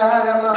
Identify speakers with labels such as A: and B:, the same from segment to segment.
A: హర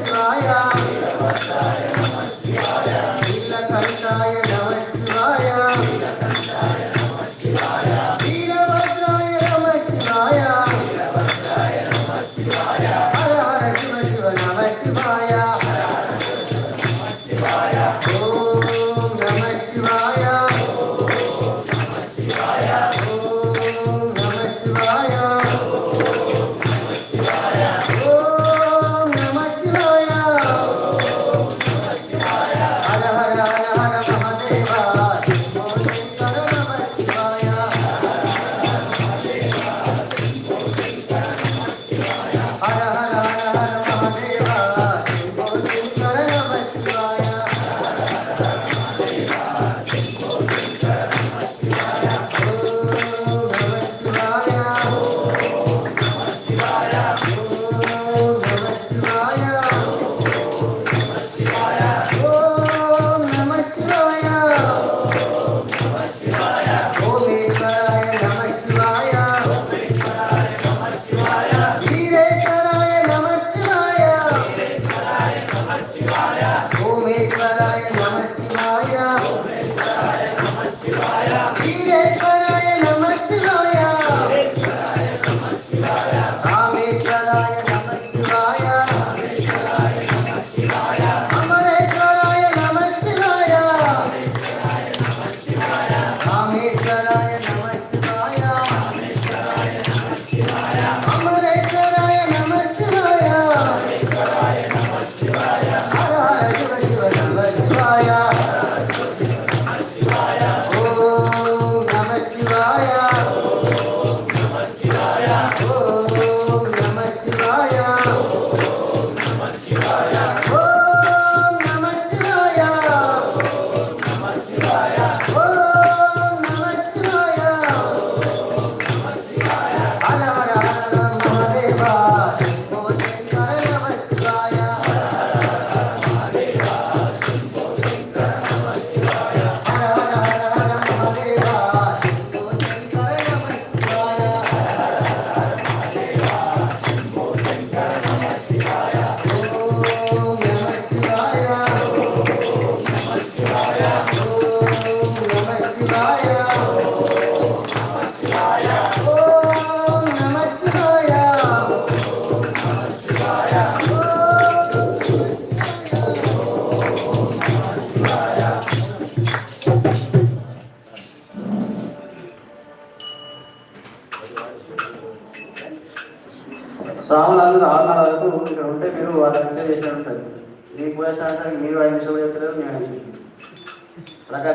A: నమ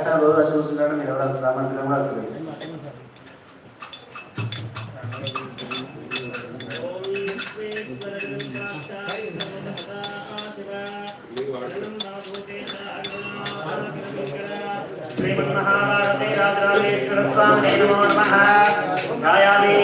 B: అక్షరాలు రోజు వచ్చి కూర్చుంటాడు మీరు ఎవరు వస్తుందా మన కూడా
C: వస్తుంది శ్రీమన్మహాభారతే రాజరాజేశ్వర స్వామి నమో నమ. గాయాలి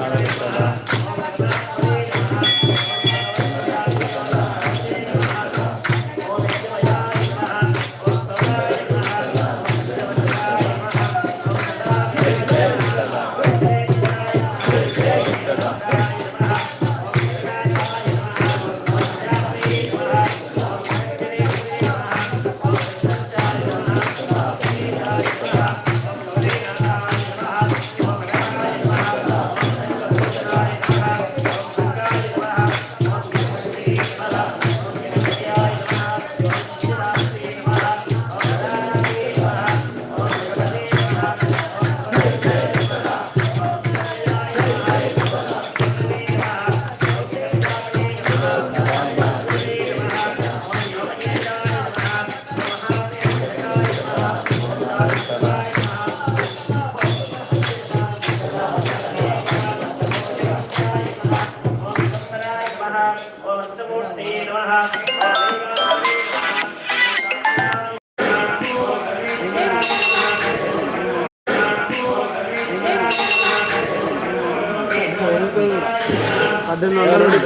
C: நாராயண
D: ರೂಪಾಯಿ ಅದನ್ನು ನೋಡಿ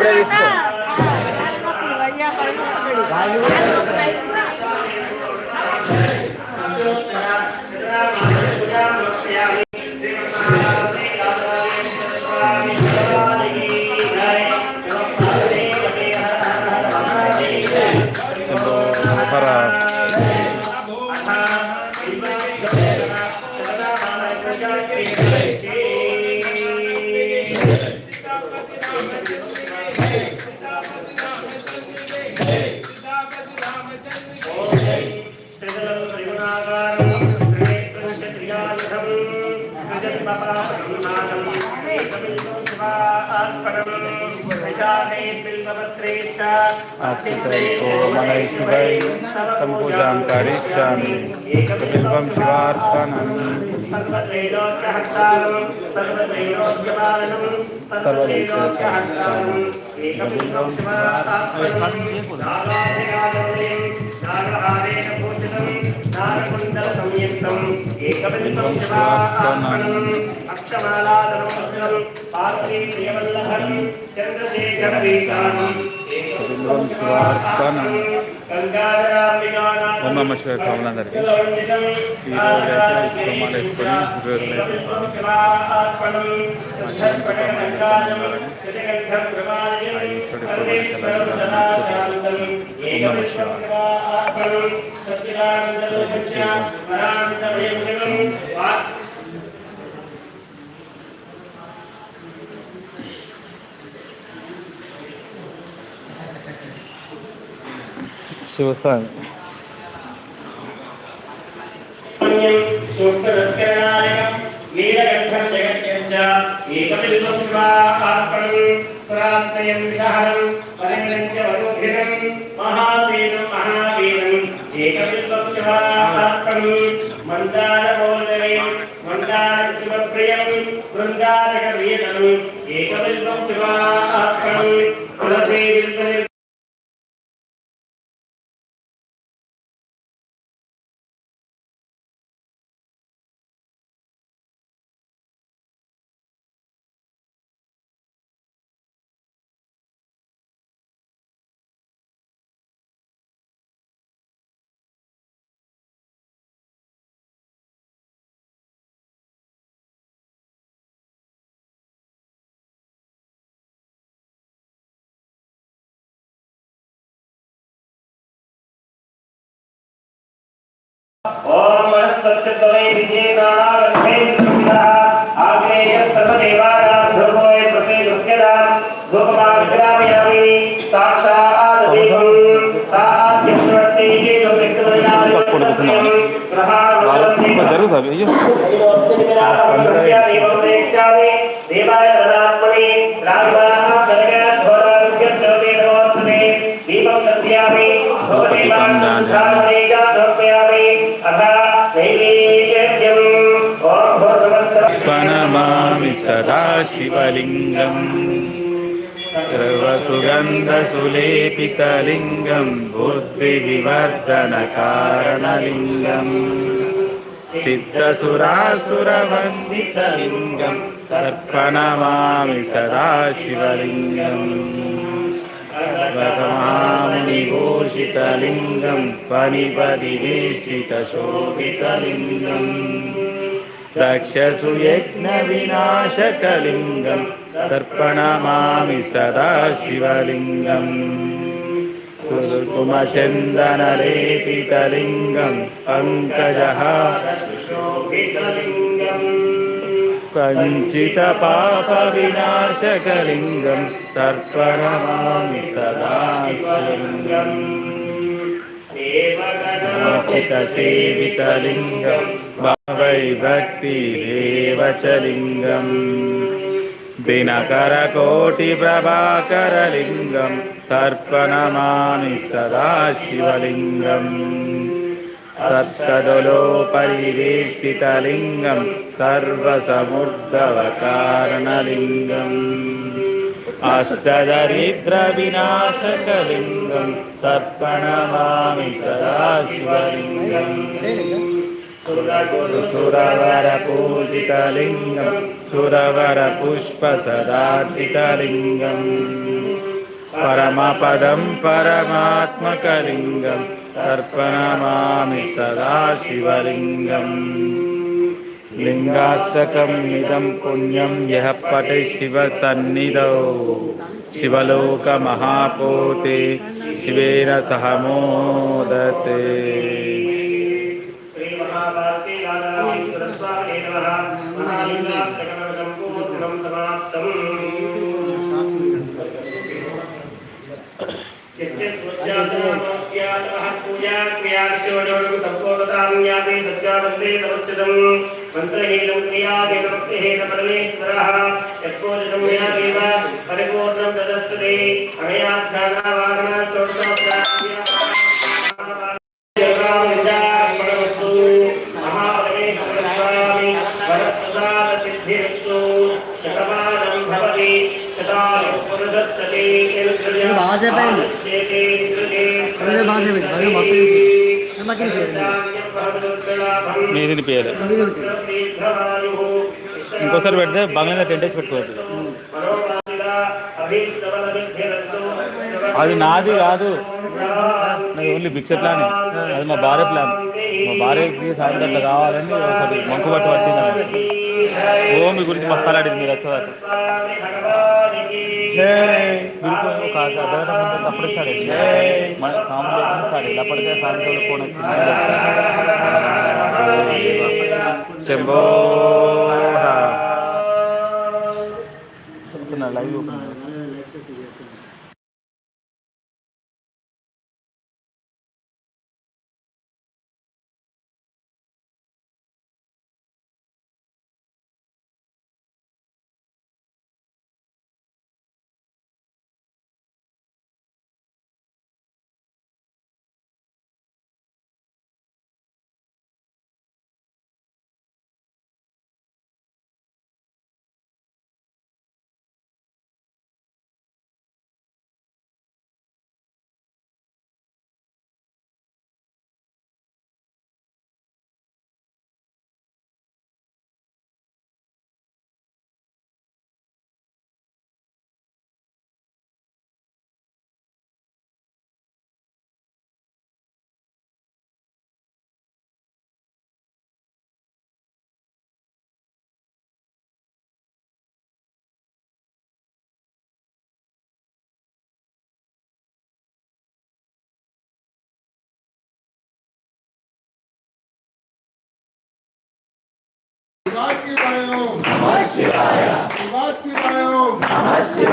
D: अक्षतैको मनैश्वरै तं पूजां करिष्यामि बिल्वं शिवार्थनं सर्वदेशोत्तमानं శివార్పణం ఓం నమ శివాయ స్వాములందరికీ ఈరోజు అయితే విశ్రమాలు వేసుకొని ఉపయోగం ఓం ఈరోజు శివాయ శివస్వామి
C: నీలకంఠం ప్రాశ్రయం విదహరం పరంగంచ వరుభిరం ఏకబిల్వం మహావీరం ओम सत्यतवे आग्नेय सर्वदेवानाध्रुवोय प्रतिलोक्यदां लोकमाग्रामयामि साक्षाद्देवं साध्यश्रुते जो मृत्युवर्णामि ग्रहाणवलंति ज़रूर था भैया
D: देवं देवाय
C: प्रदात्मने राजवाः सर्गः धोराज्ञ सर्वेण దీపం దద్యామి భవదేవాయ అథ నైవేద్యం ఓం భోర్భవత్సరం
D: ప్రణమామి సదా శివలింగం సర్వసుగంధసులేపితలింగం బుద్ధివివర్ధనకారణలింగం సిద్ధసురాసురవందితలింగం తర్పణమామి సదా శివలింగం घोषितलिङ्गं पनिपदिवेष्टितशोभितलिङ्गम्। रक्षसु यज्ञविनाशकलिङ्गं तर्पणमामि सदा शिवलिङ्गम् शिवलिङ्गम्पुमचन्दनरेपितलिङ्गम् अङ्कजः पञ्चितपापविनाशकलिङ्गं तर्पणमामि सदा शिवलिङ्गम् सीवितलिङ्गं भावैभक्तिरेव च लिङ्गम् दिनकरकोटिप्रभाकरलिङ्गं तर्पणमानि सदाशिवलिङ्गम्। सत्सदलोपरिवेष्टितलिङ्गं सर्वसमुदवकारणलिङ्गम् अष्टदरिद्रविनाशकलिङ्गं तर्पणमामि सदाशिवलिङ्गम्। सुरवरपूजितलिङ्गं सुरवरपुष्पसदार्शितलिङ्गम् परमपदं परमात्मकलिङ्गम् శివలింగం సురవరపూజితలింగం తర్పణమామి సదా లింగాష్టకం ఇదం పుణ్యం యహ పటే శివ సన్నిధౌ శివలోక మహాపోతే శివేన
C: సహమోదతే स्वस्यात्मनोक्यातः पूजा क्रियाक्षोजोडं सम्पूर्णताम्यापि तस्यावन्दे नमस्कृतम् मन्त्रहीनं क्रियाभिनक्तिहेन परमेश्वरः यत्पूजितं मया देव परिपूर्णं तदस्तुते अनयाध्यानावागना चोटोत्तरामस्तु महापरमेश्वरस्वामि वरप्रसादसिद्धिरस्तु
A: పేరు పేరు
D: నీదిని పేరు ఇంకోసారి పెడితే బంగ్లా టెన్ డేస్ పెట్టుకోవచ్చు. అది నాది కాదు. నాది ఓన్లీ భిక్ష ప్లాన్. అది మా భార్య ప్లాన్. మా భార్యకి సాయంత్రం కావాలని ఒకటి మంకు పట్టు పట్టింది ఓ మీ గురించి మస్తాలు అడిగింది మీరు వచ్చేదాకా. ఒక అర్ధగంట అప్పుడే స్టార్ట్ అయింది. మన స్టార్ట్ అయింది. అప్పటికే సాయంత్రం ఫోన్ వచ్చింది. Shambho live open